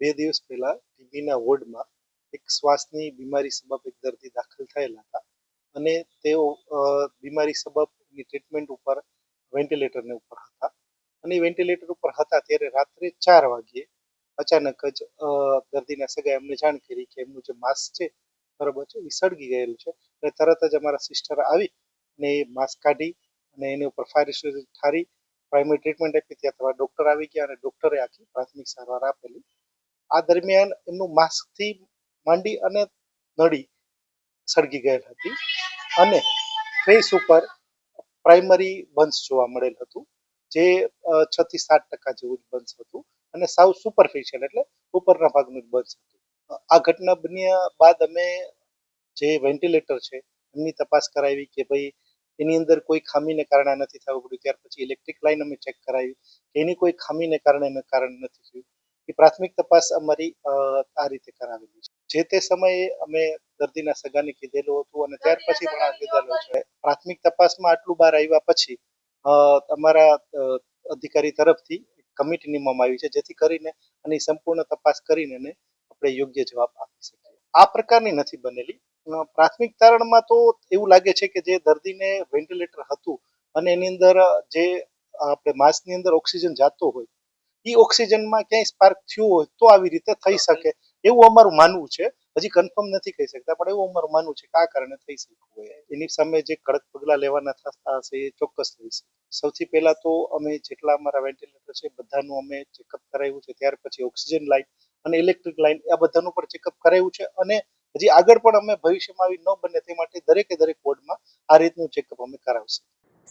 બે દિવસ પહેલા ટીબીના વોર્ડમાં એક શ્વાસની બીમારી સબબ એક દર્દી દાખલ થયેલા હતા અને તેઓ બીમારી સબબની ટ્રીટમેન્ટ ઉપર, વેન્ટિલેટરને ઉપર હતા. અને વેન્ટિલેટર ઉપર હતા ત્યારે રાત્રે ચાર વાગ્યે અચાનક જ દર્દીના સગા એમને જાણ કરી કે એમનું જે માસ્ક છે બરાબર છે, એ સળગી ગયેલું છે. એટલે તરત જ અમારા સિસ્ટર આવી અને એ માસ્ક કાઢી અને એની ઉપર ફાયર ઠારી, પ્રાઇમરી ટ્રીટમેન્ટ આપી. ત્યાં તમારા ડોક્ટર આવી ગયા અને ડોક્ટરે આખી પ્રાથમિક સારવાર આપેલી. આ દરમિયાન એમનું માસ્કથી માંડી અને નળી સળગી ગયેલ હતી અને ફેસ ઉપર પ્રાઇમરી બન્સ જોવા મળેલ હતું, જે છ થી સાત ટકા જેવું જ બન્સ હતું અને સાવ સુપરફિશિયલ એટલે ઉપરના ભાગનું જ બન્સ હતું. આ ઘટના બન્યા બાદ અમે જે વેન્ટિલેટર છે એમની તપાસ કરાવી કે ભાઈ એની અંદર કોઈ ખામીને કારણે નથી થવું પડ્યું. ત્યાર પછી ઇલેક્ટ્રિક લાઈન અમે ચેક કરાવી એની કોઈ ખામીને કારણે કારણ નથી થયું. એ પ્રાથમિક તપાસ અમારી આ રીતે કરાવેલી છે. જે તે સમયે અમે દર્દીના સગાને કીધેલું હતું અને ત્યાર પછી પણ આ કીધેલું છે. પ્રાથમિક તપાસમાં આટલું બહાર આવ્યા પછી અમારા અધિકારી તરફથી કમિટી નિમવામાં આવી છે, જેથી કરીને આની સંપૂર્ણ તપાસ કરીને આપણે યોગ્ય જવાબ આપી શકીએ. આ પ્રકારની નથી બનેલી. પ્રાથમિક તારણમાં તો એવું લાગે છે કે જે દર્દીને વેન્ટિલેટર હતું અને એની અંદર જે આપણે માસ્કની અંદર ઓક્સિજન જાતો હોય એ ઓક્સિજનમાં ક્યાંય સ્પાર્ક થયું હોય તો આવી રીતે થઈ શકે. એવું અમારું માનવું છે. હજી કન્ફર્મ નથી કહી શકતા પણ એવું અમારું માનવું છે કે આ કારણે થઈ શક્યું હોય. એની સામે જે કડક પગલાં લેવાના થતા હશે એ ચોક્કસ થઈ શકે. સૌથી પહેલા તો અમે જેટલા અમારા વેન્ટિલેટર છે બધાનું અમે ચેકઅપ કરાવ્યું છે. ત્યાર પછી ઓક્સિજન લાઇન અને ઇલેક્ટ્રિક લાઇન આ બધાનું પણ ચેકઅપ કરાવ્યું છે અને હજી આગળ પણ અમે ભવિષ્યમાં આવી ન બને તે માટે દરેકે દરેક વોર્ડમાં આ રીતનું ચેકઅપ અમે કરાવશું.